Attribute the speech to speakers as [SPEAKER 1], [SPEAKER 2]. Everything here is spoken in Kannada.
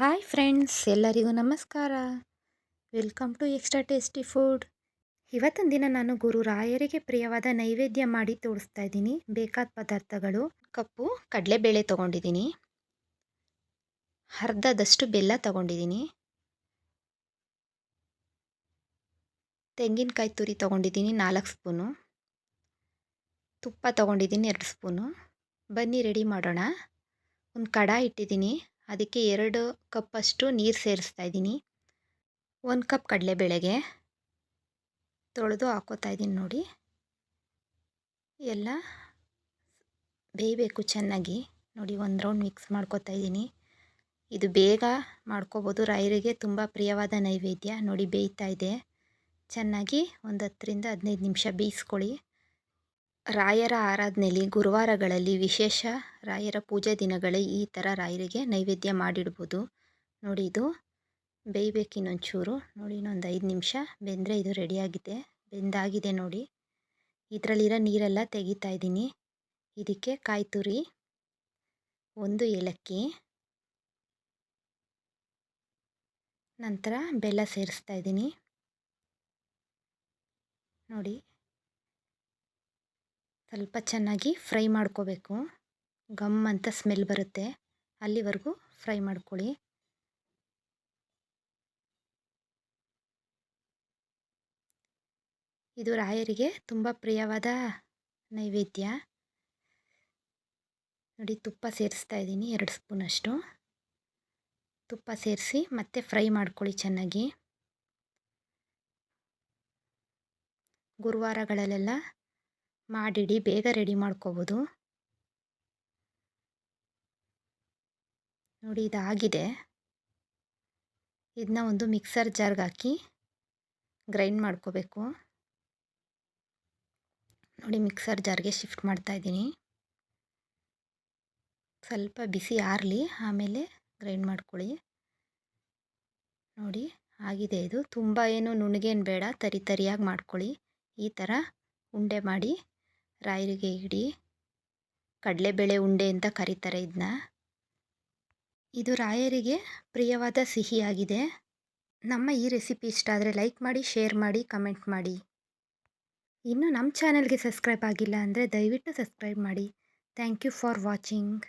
[SPEAKER 1] ಹಾಯ್ ಫ್ರೆಂಡ್ಸ್ ಎಲ್ಲರಿಗೂ ನಮಸ್ಕಾರ. Welcome to extra tasty food ಇವತ್ತಿನ ದಿನ ನಾನು ಗುರು ರಾಯರಿಗೆ ಪ್ರಿಯವಾದ ನೈವೇದ್ಯ ಮಾಡಿ ತೋರಿಸ್ತಾ ಇದ್ದೀನಿ. ಬೇಕಾದ ಪದಾರ್ಥಗಳು, ಕಪ್ಪು, ಕಡಲೆಬೇಳೆ ತೊಗೊಂಡಿದ್ದೀನಿ. ಅರ್ಧದಷ್ಟು ಬೆಲ್ಲ ತೊಗೊಂಡಿದ್ದೀನಿ. ತೆಂಗಿನಕಾಯಿ ತುರಿ ತೊಗೊಂಡಿದ್ದೀನಿ ನಾಲ್ಕು ಸ್ಪೂನು. ತುಪ್ಪ ತೊಗೊಂಡಿದ್ದೀನಿ ಎರಡು ಸ್ಪೂನು. ಬನ್ನಿ ರೆಡಿ ಮಾಡೋಣ. ಒಂದು ಕಡಾಯಿ ಇಟ್ಟಿದ್ದೀನಿ. ಅದಕ್ಕೆ ಎರಡು ಕಪ್ಪಷ್ಟು ನೀರು ಸೇರಿಸ್ತಾ ಇದ್ದೀನಿ. ಒಂದು ಕಪ್ ಕಡಲೆಬೇಳೆಗೆ ತೊಳೆದು ಹಾಕೋತಾ ಇದ್ದೀನಿ ನೋಡಿ. ಎಲ್ಲ ಬೇಯಬೇಕು ಚೆನ್ನಾಗಿ. ನೋಡಿ ಒಂದು ರೌಂಡ್ ಮಿಕ್ಸ್ ಮಾಡ್ಕೋತಾ ಇದ್ದೀನಿ. ಇದು ಬೇಗ ಮಾಡ್ಕೋಬೋದು. ರಾಯರಿಗೆ ತುಂಬ ಪ್ರಿಯವಾದ ನೈವೇದ್ಯ. ನೋಡಿ ಬೇಯ್ತಾ ಇದೆ. ಚೆನ್ನಾಗಿ ಒಂದು ಹತ್ತರಿಂದ ಹದಿನೈದು ನಿಮಿಷ ಬೇಯಿಸ್ಕೊಳ್ಳಿ. ರಾಯರ ಆರಾಧನೆಯಲ್ಲಿ ಗುರುವಾರಗಳಲ್ಲಿ ವಿಶೇಷ ರಾಯರ ಪೂಜೆ ದಿನಗಳೇ ಈ ಥರ ರಾಯರಿಗೆ ನೈವೇದ್ಯ ಮಾಡಿಡ್ಬೋದು. ನೋಡಿ ಇದು ಬೇಯಬೇಕು ಇನ್ನೊಂಚೂರು ನೋಡಿ ಇನ್ನೊಂದು ಐದು ನಿಮಿಷ. ಬೆಂದರೆ ಇದು ರೆಡಿಯಾಗಿದೆ. ಬೆಂದಾಗಿದೆ ನೋಡಿ. ಇದರಲ್ಲಿರೋ ನೀರೆಲ್ಲ ತೆಗಿತಾ ಇದ್ದೀನಿ. ಇದಕ್ಕೆ ಕಾಯಿ ತುರಿ ಒಂದು ಏಲಕ್ಕಿ. ನಂತರ ಬೆಲ್ಲ ಸೇರಿಸ್ತಾ ಇದ್ದೀನಿ. ನೋಡಿ. ಸ್ವಲ್ಪ ಚೆನ್ನಾಗಿ ಫ್ರೈ ಮಾಡ್ಕೋಬೇಕು. ಗಮ್ ಅಂತ ಸ್ಮೆಲ್ ಬರುತ್ತೆ. ಅಲ್ಲಿವರೆಗೂ ಫ್ರೈ ಮಾಡ್ಕೊಳ್ಳಿ. ಇದು ರಾಯರಿಗೆ ತುಂಬ ಪ್ರಿಯವಾದ ನೈವೇದ್ಯ. ನೋಡಿ, ತುಪ್ಪ ಸೇರಿಸ್ತಾ ಇದ್ದೀನಿ, ಎರಡು ಸ್ಪೂನಷ್ಟು ತುಪ್ಪ ಸೇರಿಸಿ ಮತ್ತೆ ಫ್ರೈ ಮಾಡ್ಕೊಳ್ಳಿ ಚೆನ್ನಾಗಿ. ಗುರುವಾರಗಳಲ್ಲೆಲ್ಲ ಮಾಡಿಡಿ, ಬೇಗ ರೆಡಿ ಮಾಡ್ಕೋಬೋದು. ನೋಡಿ ಇದಾಗಿದೆ. ಇದನ್ನ ಒಂದು ಮಿಕ್ಸರ್ ಜಾರ್ಗೆ ಹಾಕಿ ಗ್ರೈಂಡ್ ಮಾಡ್ಕೋಬೇಕು. ನೋಡಿ ಮಿಕ್ಸರ್ ಜಾರ್ಗೆ ಶಿಫ್ಟ್ ಮಾಡ್ತಾ ಇದ್ದೀನಿ. ಸ್ವಲ್ಪ ಬಿಸಿ ಆರಲಿ, ಆಮೇಲೆ ಗ್ರೈಂಡ್ ಮಾಡ್ಕೊಳ್ಳಿ. ನೋಡಿ ಆಗಿದೆ ಇದು. ತುಂಬ ಏನು ನುಣ್ಣಗೇನು ಬೇಡ, ತರಿ ತರಿಯಾಗಿ ಮಾಡ್ಕೊಳ್ಳಿ. ಈ ಥರ ಉಂಡೆ ಮಾಡಿ ರಾಯರಿಗೆ ಇಡಿ. ಕಡಲೆಬೇಳೆ ಉಂಡೆ ಅಂತ ಕರೀತಾರೆ ಇದನ್ನ ಇದು ರಾಯರಿಗೆ ಪ್ರಿಯವಾದ ಸಿಹಿಯಾಗಿದೆ. ನಮ್ಮ ಈ ರೆಸಿಪಿ ಇಷ್ಟ ಆದರೆ ಲೈಕ್ ಮಾಡಿ, ಶೇರ್ ಮಾಡಿ, ಕಮೆಂಟ್ ಮಾಡಿ. ಇನ್ನು ನಮ್ಮ ಚಾನಲ್ಗೆ ಸಬ್ಸ್ಕ್ರೈಬ್ ಆಗಿಲ್ಲ ಅಂದರೆ ದಯವಿಟ್ಟು ಸಬ್ಸ್ಕ್ರೈಬ್ ಮಾಡಿ. Thank you for watching.